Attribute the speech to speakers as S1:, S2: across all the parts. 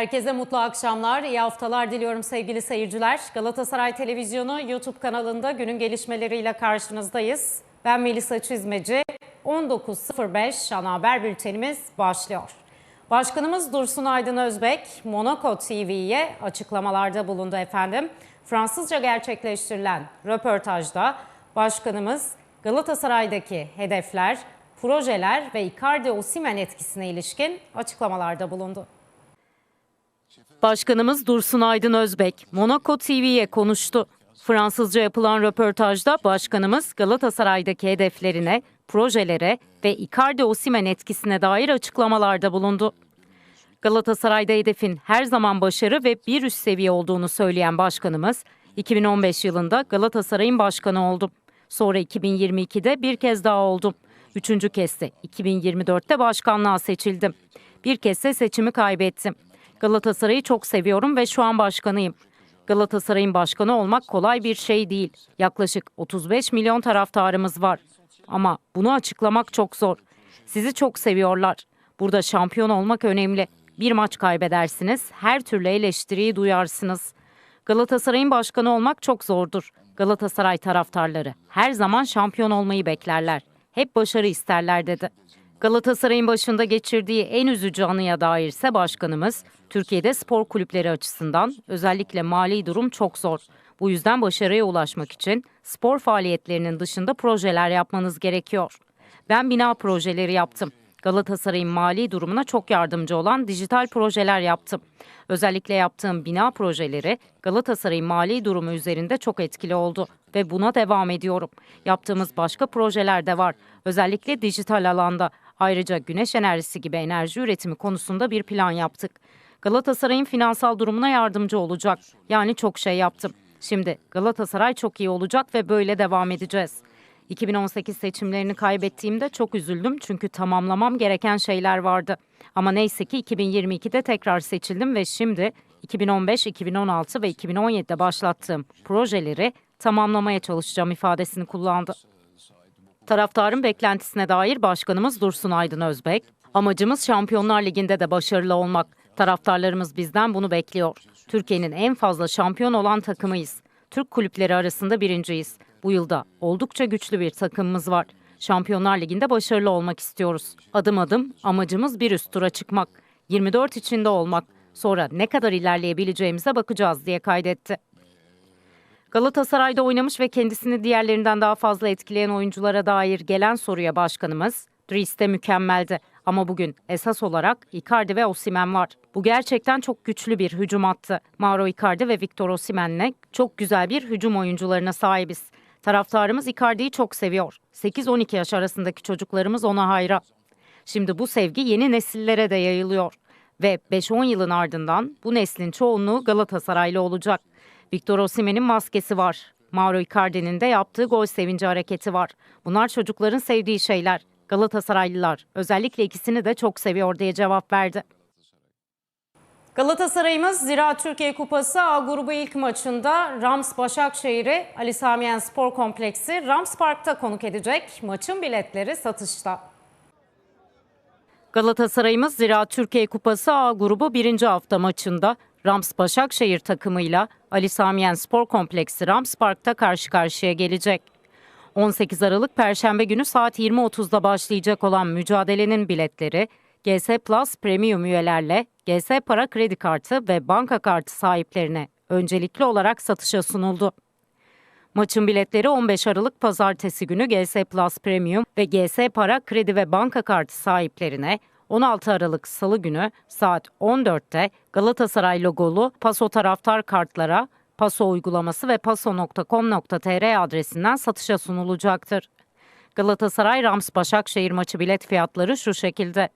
S1: Herkese mutlu akşamlar, iyi haftalar diliyorum sevgili seyirciler. Galatasaray Televizyonu YouTube kanalında günün gelişmeleriyle karşınızdayız. Ben Melisa Çizmeci. 19.05 ana haber bültenimiz başlıyor. Başkanımız Dursun Aydın Özbek, Monaco TV'ye açıklamalarda bulundu efendim. Fransızca gerçekleştirilen röportajda başkanımız Galatasaray'daki hedefler, projeler ve Icardi Osimhen etkisine ilişkin açıklamalarda bulundu. Başkanımız Dursun Aydın Özbek, Monaco TV'ye konuştu. Fransızca yapılan röportajda başkanımız Galatasaray'daki hedeflerine, projelere ve Icardi Osimhen etkisine dair açıklamalarda bulundu. Galatasaray'da hedefin her zaman başarı ve bir üst seviye olduğunu söyleyen başkanımız, 2015 yılında Galatasaray'ın başkanı oldum. Sonra 2022'de bir kez daha oldum. Üçüncü kez de 2024'te başkanlığa seçildim. Bir kez de seçimi kaybettim. Galatasaray'ı çok seviyorum ve şu an başkanıyım. Galatasaray'ın başkanı olmak kolay bir şey değil. Yaklaşık 35 milyon taraftarımız var. Ama bunu açıklamak çok zor. Sizi çok seviyorlar. Burada şampiyon olmak önemli. Bir maç kaybedersiniz, her türlü eleştiriyi duyarsınız. Galatasaray'ın başkanı olmak çok zordur. Galatasaray taraftarları her zaman şampiyon olmayı beklerler. Hep başarı isterler dedi. Galatasaray'ın başında geçirdiği en üzücü anıya dairse başkanımız, Türkiye'de spor kulüpleri açısından özellikle mali durum çok zor. Bu yüzden başarıya ulaşmak için spor faaliyetlerinin dışında projeler yapmanız gerekiyor. Ben bina projeleri yaptım. Galatasaray'ın mali durumuna çok yardımcı olan dijital projeler yaptım. Özellikle yaptığım bina projeleri Galatasaray'ın mali durumu üzerinde çok etkili oldu ve buna devam ediyorum. Yaptığımız başka projeler de var. Özellikle dijital alanda. Ayrıca güneş enerjisi gibi enerji üretimi konusunda bir plan yaptık. Galatasaray'ın finansal durumuna yardımcı olacak. Yani çok şey yaptım. Şimdi Galatasaray çok iyi olacak ve böyle devam edeceğiz. 2018 seçimlerini kaybettiğimde çok üzüldüm çünkü tamamlamam gereken şeyler vardı. Ama neyse ki 2022'de tekrar seçildim ve şimdi 2015, 2016 ve 2017'de başlattığım projeleri tamamlamaya çalışacağım ifadesini kullandı. Taraftarın beklentisine dair Başkanımız Dursun Aydın Özbek, amacımız Şampiyonlar Ligi'nde de başarılı olmak. Taraftarlarımız bizden bunu bekliyor. Türkiye'nin en fazla şampiyon olan takımıyız. Türk kulüpleri arasında birinciyiz. Bu yılda oldukça güçlü bir takımımız var. Şampiyonlar Ligi'nde başarılı olmak istiyoruz. Adım adım amacımız bir üst tura çıkmak. 24 içinde olmak. Sonra ne kadar ilerleyebileceğimize bakacağız diye kaydetti. Galatasaray'da oynamış ve kendisini diğerlerinden daha fazla etkileyen oyunculara dair gelen soruya başkanımız, Dries de mükemmeldi. Ama bugün esas olarak Icardi ve Osimhen var. Bu gerçekten çok güçlü bir hücum attı. Mauro Icardi ve Victor Osimhen'le çok güzel bir hücum oyuncularına sahibiz. Taraftarımız Icardi'yi çok seviyor. 8-12 yaş arasındaki çocuklarımız ona hayran. Şimdi bu sevgi yeni nesillere de yayılıyor. Ve 5-10 yılın ardından bu neslin çoğunluğu Galatasaraylı olacak. Victor Osimhen'in maskesi var. Mauro Icardi'nin de yaptığı gol sevinci hareketi var. Bunlar çocukların sevdiği şeyler. Galatasaraylılar özellikle ikisini de çok seviyor diye cevap verdi. Galatasaray'ımız Ziraat Türkiye Kupası A grubu ilk maçında Rams Başakşehir'i Ali Samiyen Spor Kompleksi Rams Park'ta konuk edecek. Maçın biletleri satışta. Galatasaray'ımız Ziraat Türkiye Kupası A grubu birinci hafta maçında Rams Başakşehir takımıyla Ali Samiyen Spor Kompleksi Rams Park'ta karşı karşıya gelecek. 18 Aralık Perşembe günü saat 20.30'da başlayacak olan mücadelenin biletleri GS Plus Premium üyelerle GS Para kredi kartı ve banka kartı sahiplerine öncelikli olarak satışa sunuldu. Maçın biletleri 15 Aralık Pazartesi günü GS Plus Premium ve GS Para kredi ve banka kartı sahiplerine 16 Aralık Salı günü saat 14'te Galatasaray logolu Paso taraftar kartlara Paso uygulaması ve paso.com.tr adresinden satışa sunulacaktır. Galatasaray Rams Başakşehir maçı bilet fiyatları şu şekilde.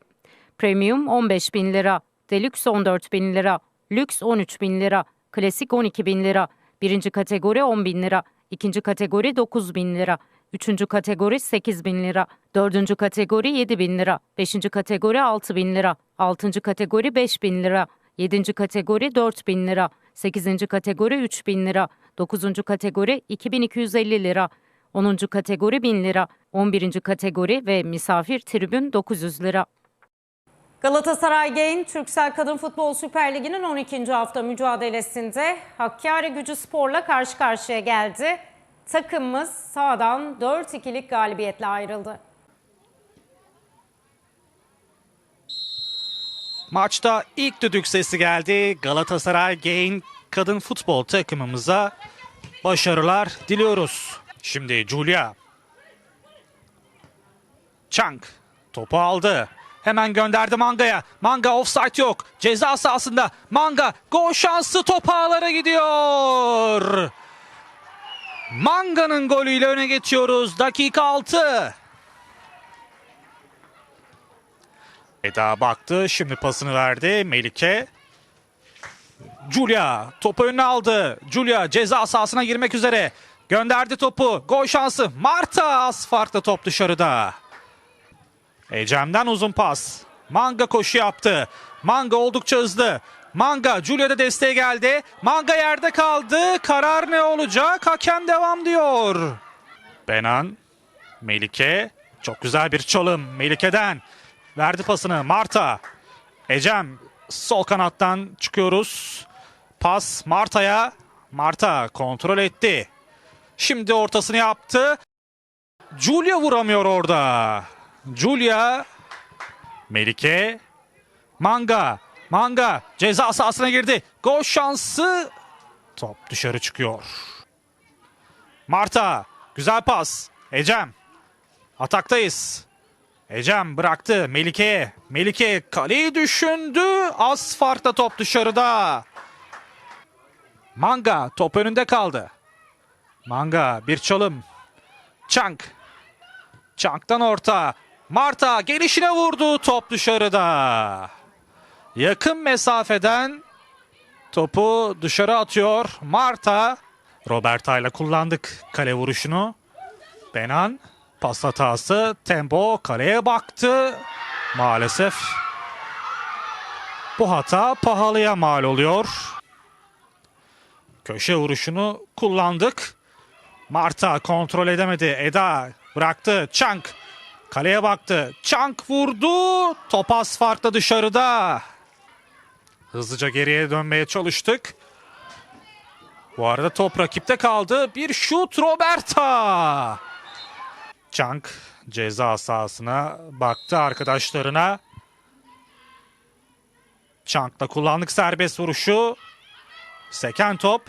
S1: Premium 15 bin lira, Deluxe 14 bin lira, Lüks 13 bin lira, Klasik 12 bin lira, birinci kategori 10 bin lira, ikinci kategori 9 bin lira, üçüncü kategori 8 bin lira, dördüncü kategori 7 bin lira, beşinci kategori 6 bin lira, altıncı kategori 5 bin lira, yedinci kategori 4 bin lira, 8. kategori 3 bin lira, 9. kategori 2250 lira, 10. kategori 1000 lira, 11. kategori ve misafir tribün 900 lira. Galatasaray Gain, Türksel Kadın Futbol Süper Ligi'nin 12. hafta mücadelesinde Hakkari Gücü Spor'la karşı karşıya geldi. Takımımız sağdan 4-2'lik galibiyetle ayrıldı.
S2: Maçta ilk düdük sesi geldi. Galatasaray Gain kadın futbol takımımıza başarılar diliyoruz. Şimdi Julia. Chang topu aldı. Hemen gönderdi Manga'ya. Manga offside yok. Ceza sahasında. Manga gol şansı top ağlara gidiyor. Manga'nın golüyle öne geçiyoruz. Dakika 6. Eda baktı. Şimdi pasını verdi Melike. Julia topu önüne aldı. Julia ceza sahasına girmek üzere. Gönderdi topu. Gol şansı. Marta az farklı top dışarıda. Ecem'den uzun pas. Manga koşu yaptı. Manga oldukça hızlı. Manga Julia'da desteğe geldi. Manga yerde kaldı. Karar ne olacak? Hakem devam diyor. Benan, Melike. Çok güzel bir çalım Melike'den. Verdi pasını Marta. Ecem sol kanattan çıkıyoruz. Pas Marta'ya. Marta kontrol etti. Şimdi ortasını yaptı. Julia vuramıyor orada. Julia. Melike. Manga. Manga ceza sahasına girdi. Gol şansı. Top dışarı çıkıyor. Marta. Güzel pas. Ecem. Ataktayız. Ecem bıraktı Melike'ye. Melike kaleyi düşündü. Az top dışarıda. Manga top önünde kaldı. Manga bir çalım. Çank. Çank'tan orta. Marta gelişine vurdu. Top dışarıda. Yakın mesafeden topu dışarı atıyor. Marta. Roberta ile kullandık kale vuruşunu. Benan pas hatası. Tempo kaleye baktı. Maalesef bu hata pahalıya mal oluyor. Köşe vuruşunu kullandık. Marta kontrol edemedi. Eda bıraktı. Çank kaleye baktı. Çank vurdu. Top az farkla dışarıda. Hızlıca geriye dönmeye çalıştık. Bu arada top rakipte kaldı. Bir şut Roberta. Çank ceza sahasına baktı arkadaşlarına. Çank'la kullandık serbest vuruşu. Seken top.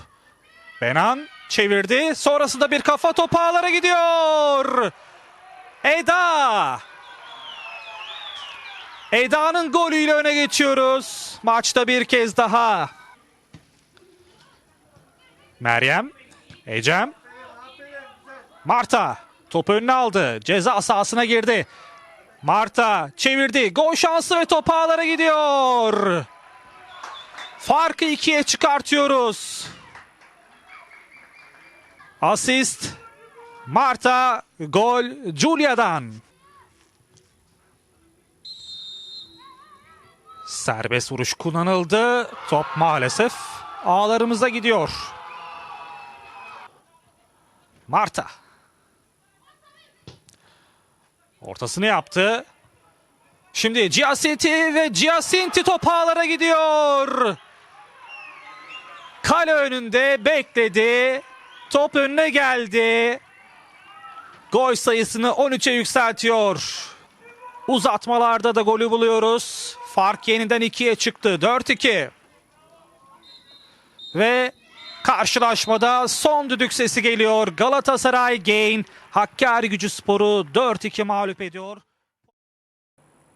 S2: Benan çevirdi. Sonrasında bir kafa topu ağlara gidiyor. Eda. Eda'nın golüyle öne geçiyoruz. Maçta bir kez daha. Meryem. Ecem. Marta. Topu önüne aldı. Ceza sahasına girdi. Marta çevirdi. Gol şansı ve top ağlara gidiyor. Farkı ikiye çıkartıyoruz. Asist Marta, gol Julia'dan. Serbest vuruş kullanıldı. Top maalesef ağlarımıza gidiyor. Marta. Ortasını yaptı. Şimdi Giacinti ve Giacinti top ağlara gidiyor. Kale önünde bekledi. Top önüne geldi. Gol sayısını 13'e yükseltiyor. Uzatmalarda da golü buluyoruz. Fark yeniden 2'ye çıktı. 4-2. Ve karşılaşmada son düdük sesi geliyor. Galatasaray Gain Hakkari Gücü Sporu 4-2 mağlup ediyor.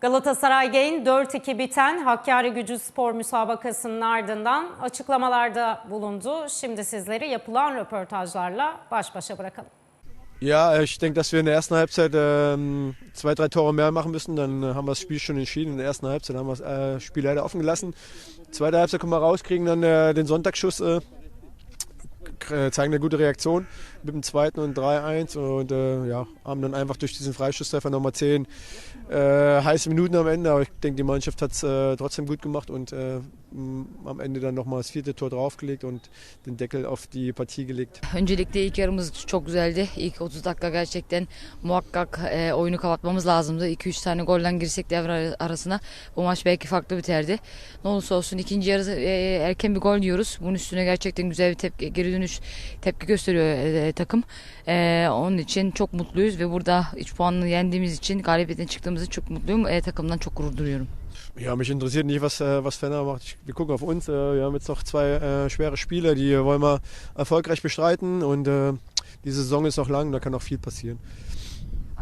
S1: Galatasaray Gain 4-2 biten Hakkari Gücü Spor müsabakasının ardından açıklamalarda bulundu. Şimdi sizleri yapılan röportajlarla baş başa bırakalım.
S3: Ja, ich denke, dass wir in der ersten Halbzeit ähm, zwei, drei Tore mehr machen müssen. Dann äh, haben wir das Spiel schon entschieden. In der ersten Halbzeit haben wir das äh, Spiel leider offen gelassen. Zweite Halbzeit kommen wir raus, kriegen dann äh, den Sonntagsschuss, äh, zeigen eine gute Reaktion. mit dem zweiten und 3-1 und äh, ja, haben dann einfach durch diesen Freistoßtreffer nochmal 10 äh, heiße Minuten am Ende. Aber ich denke, die Mannschaft hat es äh, trotzdem gut gemacht und äh, am Ende dann nochmal das vierte Tor draufgelegt und den Deckel auf die Partie gelegt.
S4: Öncelikle ilk yarımız çok güzeldi. İlk 30 dakika gerçekten muhakkak e, oyunu kapatmamız lazımdı. 2-3 tane golden girsek devre ar- arasına bu maç belki farklı biterdi. Ne olursa olsun ikinci yarı e, erken bir gol yiyoruz. Bunun üstüne gerçekten güzel bir tepki, geri dönüş tepki gösteriyor e, takım. E, onun için çok mutluyuz ve burada 3 puanlı yendiğimiz için galibiyetten çıktığımız için çok mutluyum. E, takımdan çok gurur duyuyorum.
S3: Ja, mich interessiert nicht, was, äh, was Fenner macht. Ich, wir gucken auf uns. Äh, wir haben jetzt noch zwei äh, schwere Spiele, die wollen wir erfolgreich bestreiten und äh, die Saison ist noch lang, da kann auch viel passieren.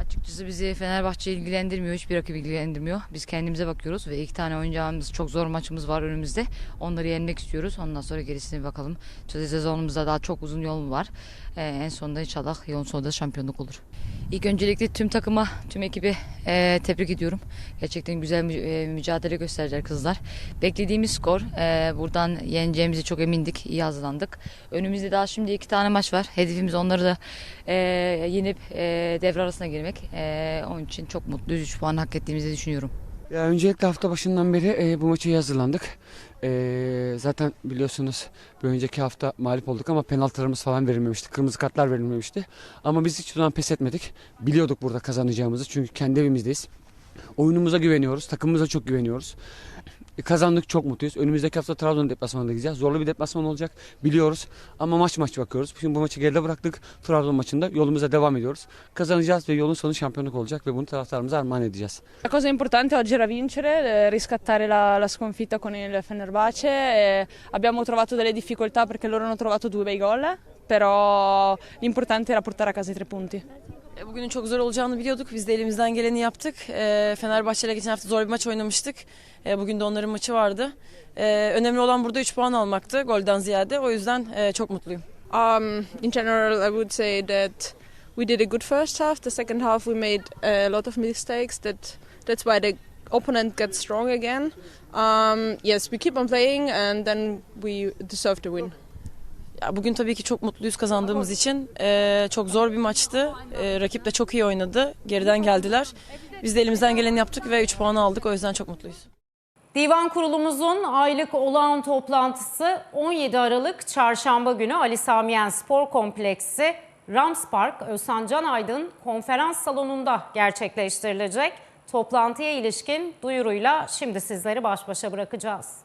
S4: Açıkçası bizi Fenerbahçe ilgilendirmiyor, hiçbir rakip ilgilendirmiyor. Biz kendimize bakıyoruz ve iki tane oynayacağımız çok zor maçımız var önümüzde. Onları yenmek istiyoruz. Ondan sonra gerisine bir bakalım. Sezonumuzda daha çok uzun yol var. Ee, en sonunda inşallah yolun sonunda şampiyonluk olur. İlk öncelikle tüm takıma, tüm ekibi e, tebrik ediyorum. Gerçekten güzel mü- e, mücadele gösterdiler kızlar. Beklediğimiz skor. e, buradan yeneceğimize çok emindik. iyi hazırlandık. Önümüzde daha şimdi iki tane maç var. Hedefimiz onları da e, yenip e, devre arasına girmek. E, onun için çok mutluyuz. 3 puan hak ettiğimizi düşünüyorum.
S5: Ya öncelikle hafta başından beri e, bu maça iyi hazırlandık. E, zaten biliyorsunuz bir önceki hafta mağlup olduk ama penaltılarımız falan verilmemişti. Kırmızı kartlar verilmemişti. Ama biz hiç zaman pes etmedik. Biliyorduk burada kazanacağımızı çünkü kendi evimizdeyiz. Oyunumuza güveniyoruz, takımımıza çok güveniyoruz. E, kazandık çok mutluyuz. Önümüzdeki hafta Trabzon deplasmanına gideceğiz. Zorlu bir deplasman olacak biliyoruz. Ama maç maç bakıyoruz. Şimdi bu maçı geride bıraktık. Trabzon maçında yolumuza devam ediyoruz. Kazanacağız ve yolun sonu şampiyonluk olacak ve bunu taraftarımıza armağan edeceğiz.
S6: La cosa importante oggi era vincere, eh, riscattare la, la sconfitta con il Fenerbahce. Eh, abbiamo trovato delle difficoltà perché loro hanno trovato due bei gol, però l'importante era portare a casa i tre punti.
S7: E, Bugünün çok zor olacağını biliyorduk. Biz de elimizden geleni yaptık. Fenerbahçe ile geçen hafta zor bir maç oynamıştık. E, Bugün de onların maçı vardı. E, Önemli olan burada 3 puan almaktı golden ziyade. O yüzden e, çok mutluyum.
S6: Um, in general, I would say that we did a good first half. The second half, we made a lot of mistakes. That that's why the opponent got strong again. Um, yes, we keep on playing, and then we deserve to win.
S7: Ya, Bugün tabii ki çok mutluyuz kazandığımız için. E, Çok zor bir maçtı. E, Rakip de çok iyi oynadı. Geriden geldiler. Biz de elimizden geleni yaptık ve 3 puan aldık. O yüzden çok mutluyuz.
S1: Divan Kurulumuzun aylık olağan toplantısı 17 Aralık Çarşamba günü Ali Samiyen Spor Kompleksi Rams Park Özhan Can Aydın konferans salonunda gerçekleştirilecek. Toplantıya ilişkin duyuruyla şimdi sizleri baş başa bırakacağız.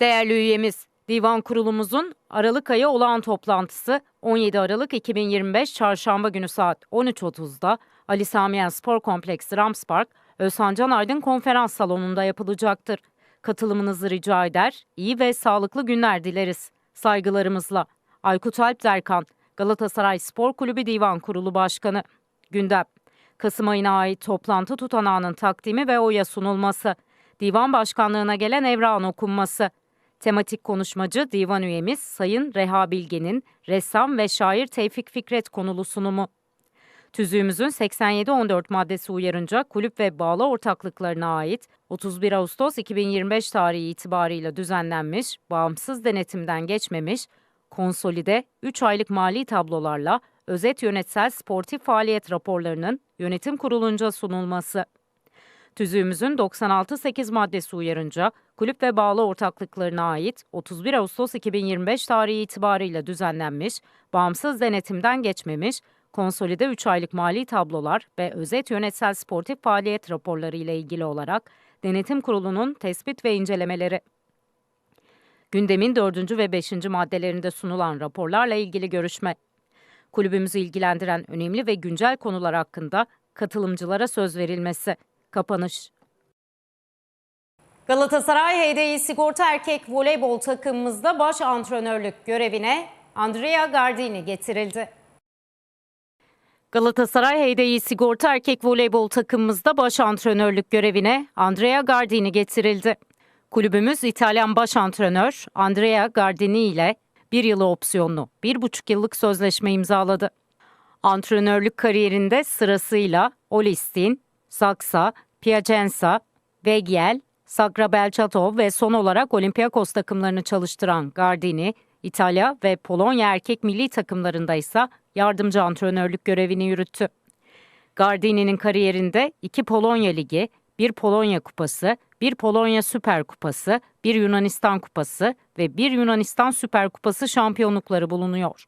S1: Değerli üyemiz, Divan Kurulumuzun Aralık ayı olağan toplantısı 17 Aralık 2025 Çarşamba günü saat 13.30'da Ali Samiyen Spor Kompleksi Rams Park Özhan Can Aydın konferans salonunda yapılacaktır. Katılımınızı rica eder, iyi ve sağlıklı günler dileriz. Saygılarımızla. Aykut Alp Derkan, Galatasaray Spor Kulübü Divan Kurulu Başkanı. Gündem. Kasım ayına ait toplantı tutanağının takdimi ve oya sunulması. Divan Başkanlığına gelen evrağın okunması. Tematik konuşmacı divan üyemiz Sayın Reha Bilge'nin ressam ve şair Tevfik Fikret konulu sunumu. Tüzüğümüzün 87-14 maddesi uyarınca kulüp ve bağlı ortaklıklarına ait 31 Ağustos 2025 tarihi itibarıyla düzenlenmiş, bağımsız denetimden geçmemiş, konsolide 3 aylık mali tablolarla özet yönetsel sportif faaliyet raporlarının yönetim kurulunca sunulması. Tüzüğümüzün 96.8 maddesi uyarınca kulüp ve bağlı ortaklıklarına ait 31 Ağustos 2025 tarihi itibarıyla düzenlenmiş, bağımsız denetimden geçmemiş, konsolide 3 aylık mali tablolar ve özet yönetsel sportif faaliyet raporları ile ilgili olarak Denetim Kurulu'nun tespit ve incelemeleri. Gündemin 4. ve 5. maddelerinde sunulan raporlarla ilgili görüşme. Kulübümüzü ilgilendiren önemli ve güncel konular hakkında katılımcılara söz verilmesi. Kapanış. Galatasaray HDI Sigorta Erkek Voleybol takımımızda baş antrenörlük görevine Andrea Gardini getirildi. Galatasaray HDI Sigorta Erkek Voleybol takımımızda baş antrenörlük görevine Andrea Gardini getirildi. Kulübümüz İtalyan baş antrenör Andrea Gardini ile bir yılı opsiyonlu bir buçuk yıllık sözleşme imzaladı. Antrenörlük kariyerinde sırasıyla Olistin, Saksa, Piacenza, Vegiel, Sagra Belchatov ve son olarak Olympiakos takımlarını çalıştıran Gardini, İtalya ve Polonya erkek milli takımlarında ise yardımcı antrenörlük görevini yürüttü. Gardini'nin kariyerinde iki Polonya Ligi, bir Polonya Kupası, bir Polonya Süper Kupası, bir Yunanistan Kupası ve bir Yunanistan Süper Kupası şampiyonlukları bulunuyor.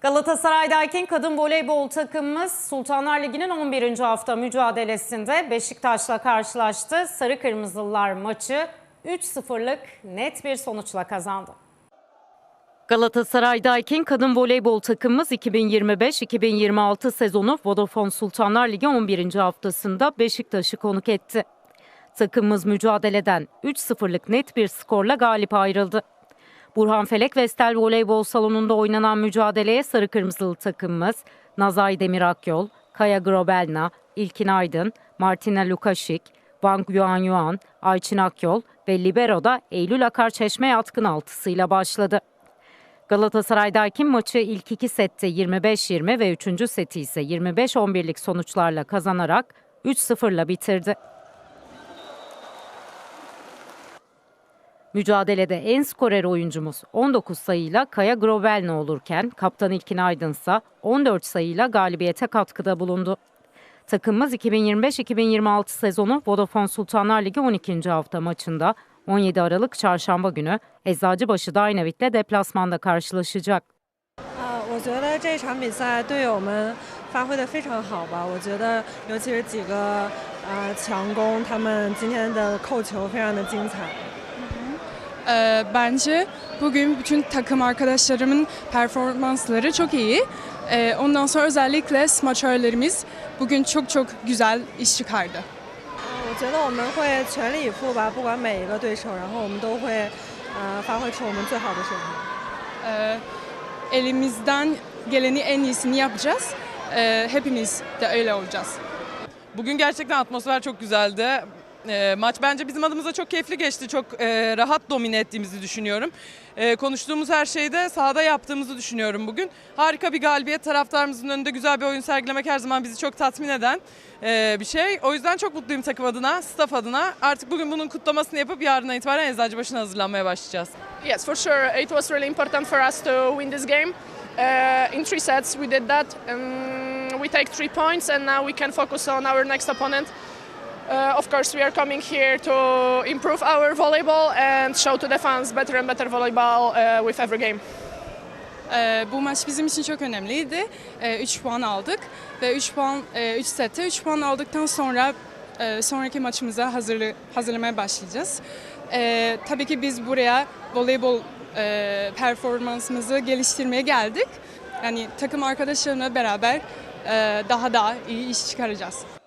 S1: Galatasaray'daki kadın voleybol takımımız Sultanlar Ligi'nin 11. hafta mücadelesinde Beşiktaş'la karşılaştı. Sarı Kırmızılılar maçı 3-0'lık net bir sonuçla kazandı. Galatasaray'daki kadın voleybol takımımız 2025-2026 sezonu Vodafone Sultanlar Ligi 11. haftasında Beşiktaş'ı konuk etti. Takımımız mücadeleden 3-0'lık net bir skorla galip ayrıldı. Burhan Felek Vestel Voleybol Salonu'nda oynanan mücadeleye sarı kırmızılı takımımız Nazay Demir Akyol, Kaya Grobelna, İlkin Aydın, Martina Lukaşik, Wang Yuan Yuan, Ayçin Akyol ve Libero'da Eylül Akar Çeşme yatkın altısıyla başladı. Galatasaray'daki maçı ilk iki sette 25-20 ve üçüncü seti ise 25-11'lik sonuçlarla kazanarak 3-0'la bitirdi. Mücadelede en skorer oyuncumuz 19 sayıyla Kaya Grobelna olurken kaptan İlkin Aydın ise 14 sayıyla galibiyete katkıda bulundu. Takımımız 2025-2026 sezonu Vodafone Sultanlar Ligi 12. hafta maçında 17 Aralık Çarşamba günü Eczacıbaşı Dynavit'le deplasmanda karşılaşacak.
S8: 啊，我觉得这场比赛队友们发挥的非常好吧。我觉得尤其是几个呃强攻，他们今天的扣球非常的精彩。
S9: Ee, bence bugün bütün takım arkadaşlarımın performansları çok iyi. Ee, ondan sonra özellikle smaçörlerimiz bugün çok çok güzel iş çıkardı.
S8: 啊，我觉得我们会全力以赴吧，不管每一个对手，然后我们都会呃发挥出我们最好的水平。
S9: Ee, elimizden geleni en iyisini yapacağız. Ee, hepimiz de öyle olacağız.
S10: Bugün gerçekten atmosfer çok güzeldi. Ee, maç bence bizim adımıza çok keyifli geçti. Çok e, rahat domine ettiğimizi düşünüyorum. Ee, konuştuğumuz her şeyde sahada yaptığımızı düşünüyorum bugün. Harika bir galibiyet. Taraftarımızın önünde güzel bir oyun sergilemek her zaman bizi çok tatmin eden e, bir şey. O yüzden çok mutluyum takım adına, staff adına. Artık bugün bunun kutlamasını yapıp yarından itibaren Eczacıbaşı'na hazırlanmaya başlayacağız.
S11: Yes, for sure. It was really important for us to win this game. Uh, in three sets, we did that. Um, we take three points, and now we can focus on our next opponent. Uh, of course, we are coming here to improve our volleyball and show to the fans better and better volleyball uh, with every game.
S9: Ee, bu maç bizim için çok önemliydi. 3 puan aldık ve 3 puan 3 sette 3 puan aldıktan sonra e, sonraki maçımıza hazırlı, hazırlamaya başlayacağız. Ee, tabii ki biz buraya voleybol e, performansımızı geliştirmeye geldik. Yani takım arkadaşlarımla beraber e, daha da iyi iş çıkaracağız.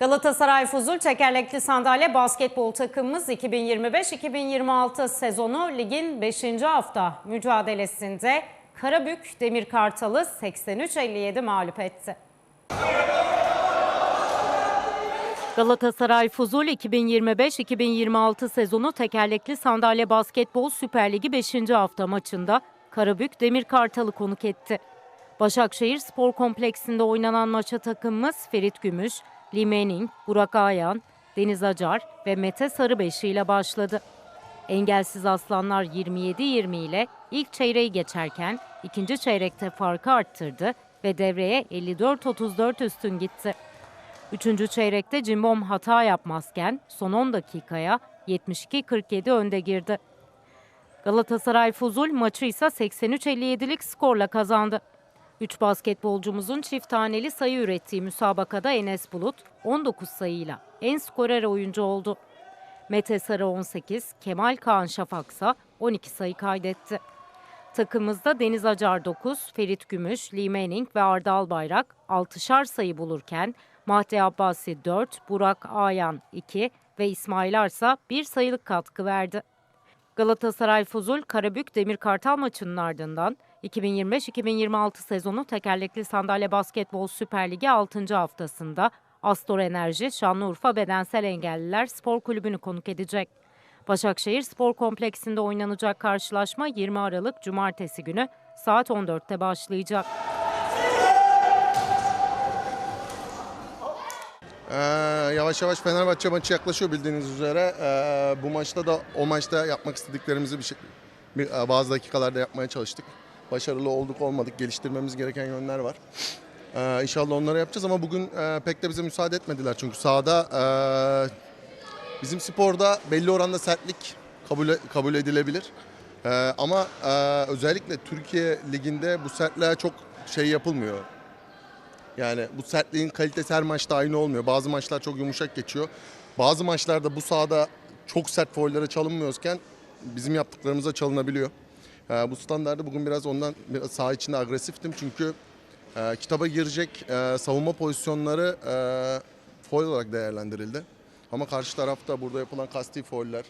S1: Galatasaray Fuzul Tekerlekli Sandalye Basketbol takımımız 2025-2026 sezonu ligin 5. hafta mücadelesinde Karabük Demir Kartal'ı 83-57 mağlup etti. Galatasaray Fuzul 2025-2026 sezonu tekerlekli sandalye basketbol Süper Ligi 5. hafta maçında Karabük Demir Kartal'ı konuk etti. Başakşehir Spor Kompleksinde oynanan maça takımımız Ferit Gümüş, Lee Manning, Burak Ayan, Deniz Acar ve Mete Sarıbeşi ile başladı. Engelsiz Aslanlar 27-20 ile ilk çeyreği geçerken ikinci çeyrekte farkı arttırdı ve devreye 54-34 üstün gitti. Üçüncü çeyrekte Cimbom hata yapmazken son 10 dakikaya 72-47 önde girdi. Galatasaray Fuzul maçı ise 83-57'lik skorla kazandı. 3 basketbolcumuzun çift taneli sayı ürettiği müsabakada Enes Bulut 19 sayıyla en skorer oyuncu oldu. Mete Sarı 18, Kemal Kaan Şafaksa 12 sayı kaydetti. Takımımızda Deniz Acar 9, Ferit Gümüş, Lee Manning ve Arda Albayrak 6'şar sayı bulurken Mahdi Abbasi 4, Burak Ayan 2 ve İsmail Arsa 1 sayılık katkı verdi. Galatasaray Fuzul Karabük Demir Kartal maçının ardından 2025-2026 sezonu tekerlekli sandalye basketbol Süper Ligi 6. haftasında Astor Enerji Şanlıurfa Bedensel Engelliler Spor Kulübü'nü konuk edecek. Başakşehir Spor Kompleksinde oynanacak karşılaşma 20 Aralık Cumartesi günü saat 14'te başlayacak.
S12: Ee, yavaş yavaş Fenerbahçe maçı yaklaşıyor bildiğiniz üzere. Ee, bu maçta da o maçta yapmak istediklerimizi bir şey, bir- e, bazı dakikalarda yapmaya çalıştık. Başarılı olduk olmadık. Geliştirmemiz gereken yönler var. Ee, inşallah onları yapacağız ama bugün e, pek de bize müsaade etmediler. Çünkü sahada e, bizim sporda belli oranda sertlik kabul kabul edilebilir. Ee, ama e, özellikle Türkiye liginde bu sertliğe çok şey yapılmıyor. Yani bu sertliğin kalitesi her maçta aynı olmuyor. Bazı maçlar çok yumuşak geçiyor. Bazı maçlarda bu sahada çok sert faullere çalınmıyorken bizim yaptıklarımıza çalınabiliyor. Ee, bu standardı bugün biraz ondan biraz saha içinde agresiftim çünkü e, kitaba girecek e, savunma pozisyonları e, foul olarak değerlendirildi. Ama karşı tarafta burada yapılan kasti fauller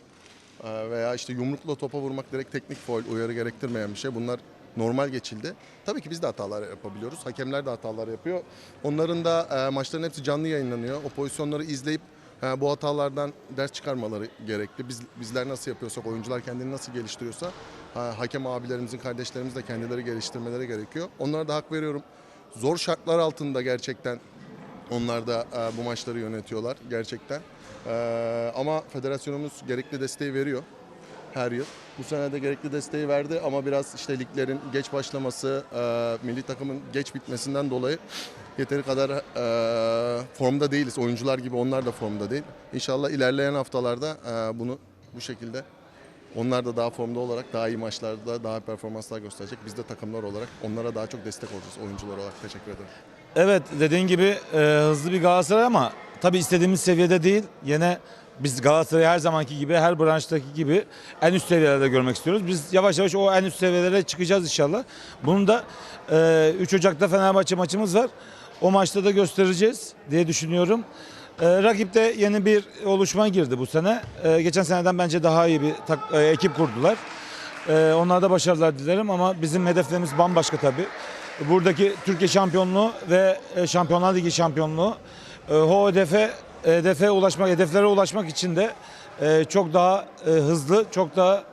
S12: e, veya işte yumrukla topa vurmak direkt teknik foul uyarı gerektirmeyen bir şey. Bunlar normal geçildi. Tabii ki biz de hatalar yapabiliyoruz. Hakemler de hatalar yapıyor. Onların da e, maçların hepsi canlı yayınlanıyor. O pozisyonları izleyip e, bu hatalardan ders çıkarmaları gerekli. Biz bizler nasıl yapıyorsak, oyuncular kendini nasıl geliştiriyorsa hakem abilerimizin, kardeşlerimiz de kendileri geliştirmeleri gerekiyor. Onlara da hak veriyorum. Zor şartlar altında gerçekten onlar da e, bu maçları yönetiyorlar gerçekten. E, ama federasyonumuz gerekli desteği veriyor her yıl. Bu sene de gerekli desteği verdi ama biraz işte liglerin geç başlaması, e, milli takımın geç bitmesinden dolayı yeteri kadar e, formda değiliz. Oyuncular gibi onlar da formda değil. İnşallah ilerleyen haftalarda e, bunu bu şekilde onlar da daha formda olarak daha iyi maçlarda daha performanslar gösterecek. Biz de takımlar olarak onlara daha çok destek olacağız oyuncular olarak. Teşekkür ederim.
S13: Evet dediğin gibi e, hızlı bir Galatasaray ama tabii istediğimiz seviyede değil. Yine biz Galatasaray'ı her zamanki gibi her branştaki gibi en üst seviyelerde görmek istiyoruz. Biz yavaş yavaş o en üst seviyelere çıkacağız inşallah. Bunu da e, 3 Ocak'ta Fenerbahçe maçımız var. O maçta da göstereceğiz diye düşünüyorum. E, rakipte yeni bir oluşma girdi bu sene. E, geçen seneden bence daha iyi bir tak- e, ekip kurdular. E, onlara da başarılar dilerim ama bizim hedeflerimiz bambaşka tabii. Buradaki Türkiye şampiyonluğu ve e, Şampiyonlar Ligi şampiyonluğu. E, o hedefe, hedefe ulaşmak, hedeflere ulaşmak için de e, çok daha e, hızlı, çok daha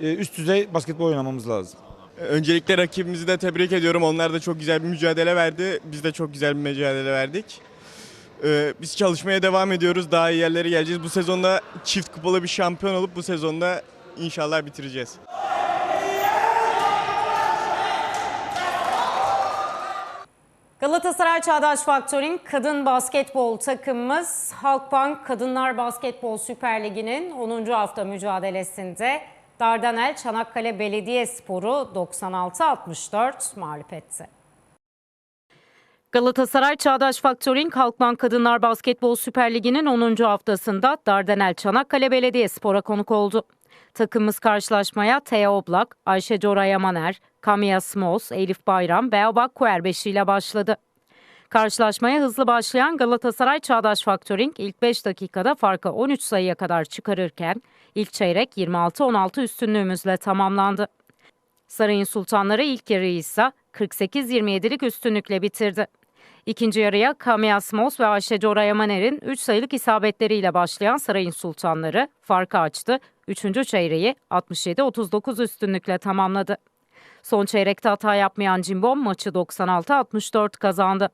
S13: üst düzey basketbol oynamamız lazım.
S14: Öncelikle rakibimizi de tebrik ediyorum. Onlar da çok güzel bir mücadele verdi. Biz de çok güzel bir mücadele verdik. Ee, Biz çalışmaya devam ediyoruz. Daha iyi yerlere geleceğiz. Bu sezonda çift kupalı bir şampiyon olup bu sezonda inşallah bitireceğiz.
S1: Galatasaray Çağdaş Faktör'ün kadın basketbol takımımız Halkbank Kadınlar Basketbol Süper Ligi'nin 10. hafta mücadelesinde Dardanel Çanakkale Belediyespor'u 96-64 mağlup etti. Galatasaray Çağdaş Faktör'ün Halkbank Kadınlar Basketbol Süper Ligi'nin 10. haftasında Dardanel Çanakkale Belediyespor'a konuk oldu. Takımımız karşılaşmaya Thea Oblak, Ayşe Coray Amaner, Kamia Smols, Elif Bayram ve Abak Kuer beşiyle başladı. Karşılaşmaya hızlı başlayan Galatasaray Çağdaş Faktöring ilk 5 dakikada farkı 13 sayıya kadar çıkarırken ilk çeyrek 26-16 üstünlüğümüzle tamamlandı. Sarayın Sultanları ilk yarıyı ise 48-27'lik üstünlükle bitirdi. İkinci yarıya Kamia Smols ve Ayşe Coray Amaner'in 3 sayılık isabetleriyle başlayan Sarayın Sultanları farkı açtı. Üçüncü çeyreği 67-39 üstünlükle tamamladı. Son çeyrekte hata yapmayan Cimbom maçı 96-64 kazandı.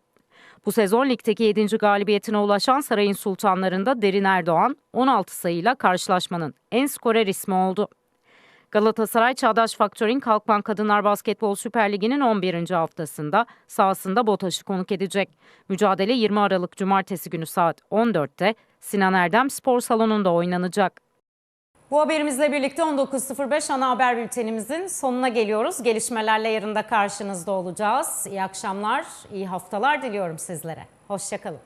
S1: Bu sezon ligdeki 7. galibiyetine ulaşan Sarayın Sultanları'nda Derin Erdoğan 16 sayıyla karşılaşmanın en skorer ismi oldu. Galatasaray Çağdaş Faktör'ün Halkbank Kadınlar Basketbol Süper Ligi'nin 11. haftasında sahasında BOTAŞ'ı konuk edecek. Mücadele 20 Aralık Cumartesi günü saat 14'te Sinan Erdem Spor Salonu'nda oynanacak. Bu haberimizle birlikte 19.05 ana haber bültenimizin sonuna geliyoruz. Gelişmelerle yarın da karşınızda olacağız. İyi akşamlar, iyi haftalar diliyorum sizlere. Hoşçakalın.